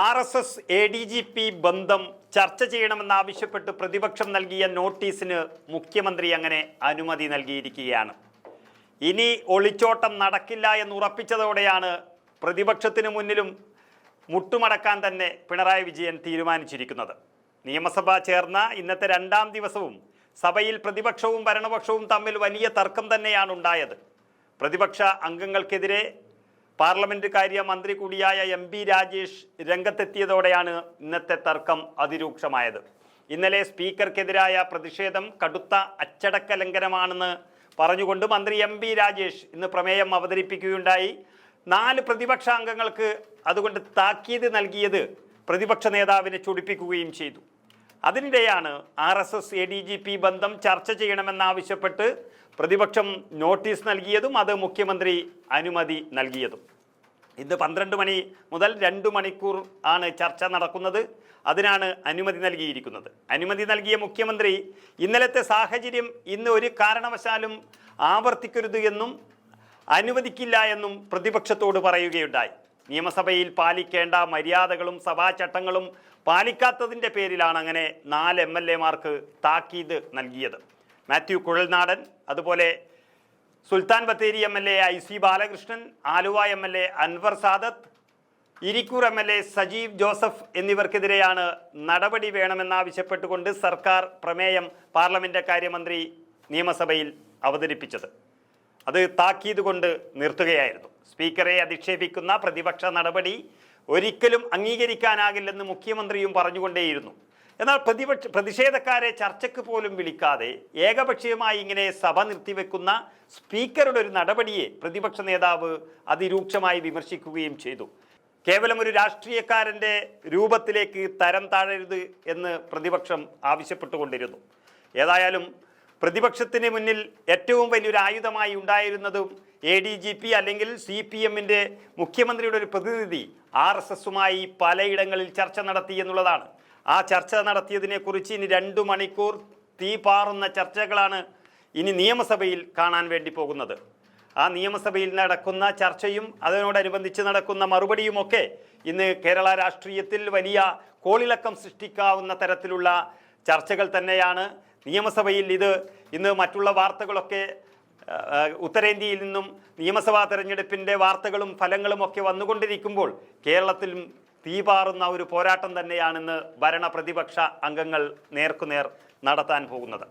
R S S A D G P ബന്ധം ചർച്ച ചെയ്യണമെന്നാവശ്യപ്പെട്ട് പ്രതിപക്ഷം നൽകിയ നോട്ടീസിന് മുഖ്യമന്ത്രി അങ്ങനെ അനുമതി നൽകിയിരിക്കുകയാണ്. ഇനി ഒളിച്ചോട്ടം നടക്കില്ല എന്ന് ഉറപ്പിച്ചതോടെയാണ് പ്രതിപക്ഷത്തിന് മുന്നിലും മുട്ടുമടക്കാൻ തന്നെ പിണറായി വിജയൻ തീരുമാനിച്ചിരിക്കുന്നത്. നിയമസഭ ചേർന്ന ഇന്നത്തെ രണ്ടാം ദിവസവും സഭയിൽ പ്രതിപക്ഷവും ഭരണപക്ഷവും തമ്മിൽ വലിയ തർക്കം തന്നെയാണ് ഉണ്ടായത്. പ്രതിപക്ഷ അംഗങ്ങൾക്കെതിരെ പാർലമെന്റ് കാര്യ മന്ത്രി കൂടിയായ എം പി രാജേഷ് രംഗത്തെത്തിയതോടെയാണ് ഇന്നത്തെ തർക്കം അതിരൂക്ഷമായത്. ഇന്നലെ സ്പീക്കർക്കെതിരായ പ്രതിഷേധം കടുത്ത അച്ചടക്ക ലംഘനമാണെന്ന് പറഞ്ഞുകൊണ്ട് മന്ത്രി എം പി രാജേഷ് ഇന്ന് പ്രമേയം അവതരിപ്പിക്കുകയുണ്ടായി. നാല് പ്രതിപക്ഷ അംഗങ്ങൾക്ക് അതുകൊണ്ട് താക്കീത് നൽകിയത് പ്രതിപക്ഷ നേതാവിനെ ചൊടിപ്പിക്കുകയും ചെയ്തു. അതിനിടെയാണ് R S S A D G P ബന്ധം ചർച്ച ചെയ്യണമെന്നാവശ്യപ്പെട്ട് പ്രതിപക്ഷം നോട്ടീസ് നൽകിയതും അത് മുഖ്യമന്ത്രി അനുമതി നൽകിയതും. ഇന്ന് പന്ത്രണ്ട് മണി മുതൽ രണ്ട് മണിക്കൂർ ആണ് ചർച്ച നടക്കുന്നത്. അതിനാണ് അനുമതി നൽകിയിരിക്കുന്നത്. അനുമതി നൽകിയ മുഖ്യമന്ത്രി ഇന്നലത്തെ സാഹചര്യം ഇന്ന് ഒരു കാരണവശാലും ആവർത്തിക്കരുത് എന്നും അനുവദിക്കില്ല എന്നും പ്രതിപക്ഷത്തോട് പറയുകയുണ്ടായി. നിയമസഭയിൽ പാലിക്കേണ്ട മര്യാദകളും സഭാചട്ടങ്ങളും പാലിക്കാത്തതിന്റെ പേരിലാണ് അങ്ങനെ നാല് എം എൽ എമാർക്ക് താക്കീത് നൽകിയത്. മാത്യു കുഴൽനാടൻ അതുപോലെ Sultan Bathery M L A I C Balakrishnan Aluva M L A Anwar Sadath Irikkur M L A Sajeev Joseph എന്നിവർക്കെതിരെയാണ് നടപടി വേണമെന്നാവശ്യപ്പെട്ടുകൊണ്ട് സർക്കാർ പ്രമേയം പാർലമെന്റ് കാര്യമന്ത്രി നിയമസഭയിൽ അവതരിപ്പിച്ചത്. അത് താക്കീത് കൊണ്ട് നിർത്തുകയായിരുന്നു. സ്പീക്കറെ അധിക്ഷേപിക്കുന്ന പ്രതിപക്ഷ നടപടി ഒരിക്കലും അംഗീകരിക്കാനാകില്ലെന്ന് മുഖ്യമന്ത്രിയും പറഞ്ഞുകൊണ്ടേയിരുന്നു. എന്നാൽ പ്രതിപക്ഷ പ്രതിഷേധക്കാരെ ചർച്ചയ്ക്ക് പോലും വിളിക്കാതെ ഏകപക്ഷീയമായി ഇങ്ങനെ സഭ നിർത്തിവെക്കുന്ന സ്പീക്കറുടെ ഒരു നടപടിയെ പ്രതിപക്ഷ നേതാവ് അതിരൂക്ഷമായി വിമർശിക്കുകയും ചെയ്തു. കേവലം ഒരു രാഷ്ട്രീയക്കാരന്റെ രൂപത്തിലേക്ക് തരം താഴരുത് എന്ന് പ്രതിപക്ഷം ആവശ്യപ്പെട്ടുകൊണ്ടിരുന്നു. ഏതായാലും പ്രതിപക്ഷത്തിന് മുന്നിൽ ഏറ്റവും വലിയൊരു ആയുധമായി ഉണ്ടായിരുന്നതും എ ഡി ജി പി അല്ലെങ്കിൽ സി പി എമ്മിന്റെ മുഖ്യമന്ത്രിയുടെ ഒരു പ്രതിനിധി ആർ എസ് എസുമായി പലയിടങ്ങളിൽ ചർച്ച നടത്തി എന്നുള്ളതാണ്. ആ ചർച്ച നടത്തിയതിനെക്കുറിച്ച് ഇനി രണ്ടു മണിക്കൂർ തീ പാറുന്ന ചർച്ചകളാണ് ഇനി നിയമസഭയിൽ കാണാൻ വേണ്ടി പോകുന്നത്. ആ നിയമസഭയിൽ നടക്കുന്ന ചർച്ചയും അതിനോടനുബന്ധിച്ച് നടക്കുന്ന മറുപടിയുമൊക്കെ ഇന്ന് കേരള രാഷ്ട്രീയത്തിൽ വലിയ കോളിളക്കം സൃഷ്ടിക്കാവുന്ന തരത്തിലുള്ള ചർച്ചകൾ തന്നെയാണ്. നിയമസഭയിൽ ഇത് ഇന്ന് മറ്റുള്ള വാർത്തകളൊക്കെ ഉത്തരേന്ത്യയിൽ നിന്നും നിയമസഭാ തെരഞ്ഞെടുപ്പിന്റെ വാർത്തകളും ഫലങ്ങളും ഒക്കെ വന്നുകൊണ്ടിരിക്കുമ്പോൾ കേരളത്തിലും തീപാറുന്ന ഒരു പോരാട്ടം തന്നെയാണിന്ന് ഭരണ പ്രതിപക്ഷ അംഗങ്ങൾ നേർക്കുനേർ നടത്താൻ പോകുന്നത്.